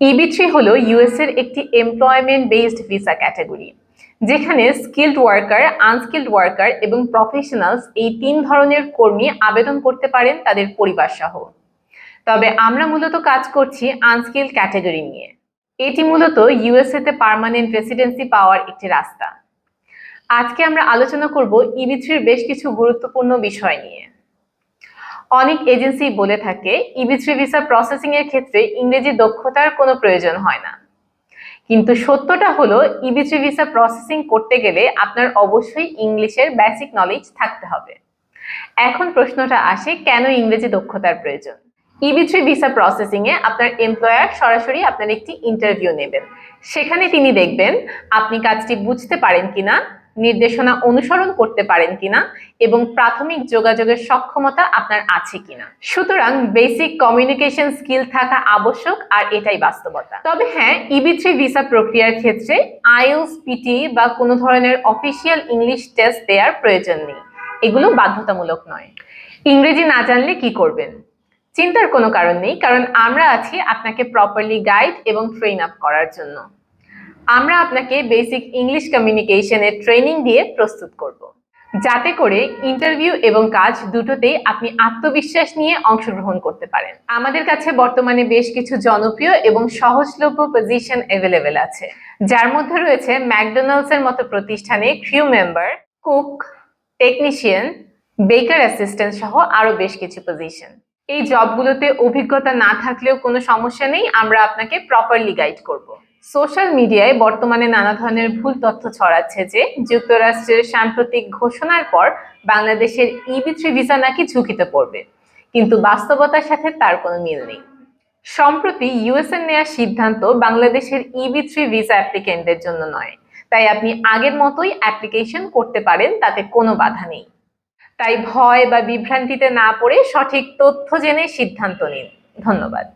ইবি three হলো US এর একটি এমপ্লয়মেন্ট বেসড ভিসা ক্যাটাগরি যেখানে স্কিল্ড ওয়ার্কার আনস্কিল্ড ওয়ার্কার এবং প্রফেশনালস এই তিন ধরনের কর্মী আবেদন করতে পারেন তাদের পরিবার সহ। তবে আমরা মূলত কাজ করছি আনস্কিল্ড ক্যাটাগরি নিয়ে। এটি মূলত ইউএসএ তে পার্মানেন্ট রেসিডেন্সি পাওয়ার একটি রাস্তা। আজকে আমরা আলোচনা করব ইবি থ্রির বেশ কিছু গুরুত্বপূর্ণ বিষয় নিয়ে। অনেক এজেন্সি বলে থাকে ইবি থ্রি ভিসা প্রসেসিং এর ক্ষেত্রে ইংরেজি দক্ষতার কোনো প্রয়োজন হয় না। কিন্তু সত্যটা হলো ইবি থ্রি ভিসা প্রসেসিং করতে গেলে আপনার অবশ্যই ইংলিশের বেসিক নলেজ থাকতে হবে। এখন প্রশ্নটা আসে, কেন ইংরেজি দক্ষতার প্রয়োজন? ইবি থ্রি ভিসা প্রসেসিং এ আপনার এমপ্লয়ার সরাসরি আপনার একটি ইন্টারভিউ নেবেন। সেখানে তিনি দেখবেন, আপনি কাজটি বুঝতে পারেন কিনা নির্দেশনা অনুসরণ করতে পারেন কিনা এবং প্রাথমিক যোগাযোগের সক্ষমতা আপনার আছে কিনা। সুতরাং বেসিক কমিউনিকেশন স্কিল থাকা আবশ্যক আর এটাই বাস্তবতা। তবে হ্যাঁ ইবি থ্রি ভিসা প্রক্রিয়ার ক্ষেত্রে আইএলস পিটি বা কোনো ধরনের অফিসিয়াল ইংলিশ টেস্ট দেওয়ার প্রয়োজন নেই। এগুলো বাধ্যতামূলক নয়। ইংরেজি না জানলে কি করবেন? চিন্তার কোনো কারণ নেই, কারণ আমরা আছি আপনাকে প্রপারলি গাইড এবং ট্রেন আপ করার জন্য। আমরা আপনাকে বেসিক ইংলিশ কমিউনিকেশনের ট্রেনিং দিয়ে প্রস্তুত করব। যাতে করে ইন্টারভিউ এবং কাজ দুটোতেই আপনি আত্মবিশ্বাস নিয়ে অংশগ্রহণ করতে পারেন। আমাদের কাছে বর্তমানে বেশ কিছু জনপ্রিয় এবং সহজলভ্য পজিশন অ্যাভেলেবেল আছে। যার মধ্যে রয়েছে ম্যাকডোনাল্ডস এর মতো প্রতিষ্ঠানে crew member cook technician baker assistant সহ আরও বেশ কিছু পজিশন এই জবগুলোতে অভিজ্ঞতা না থাকলেও কোনো সমস্যা নেই, আমরা আপনাকে প্রপারলি গাইড করব। সোশ্যাল মিডিয়ায় বর্তমানে নানা ধরনের ভুল তথ্য ছড়াচ্ছে যে যুক্তরাষ্ট্রের সাম্প্রতিক ঘোষণার পর বাংলাদেশের ইবি থ্রি ভিসা নাকি ঝুঁকিতে পড়বে। কিন্তু বাস্তবতার সাথে তার কোনো মিল নেই। সম্প্রতি ইউএসএ নেওয়ার সিদ্ধান্ত বাংলাদেশের ইবি থ্রি ভিসা অ্যাপ্লিকেন্টদের জন্য নয়। তাই আপনি আগের মতোই অ্যাপ্লিকেশন করতে পারেন, তাতে কোনো বাধা নেই। তাই ভয় বা বিভ্রান্তিতে না পড়ে সঠিক তথ্য জেনে সিদ্ধান্ত নিন। ধন্যবাদ।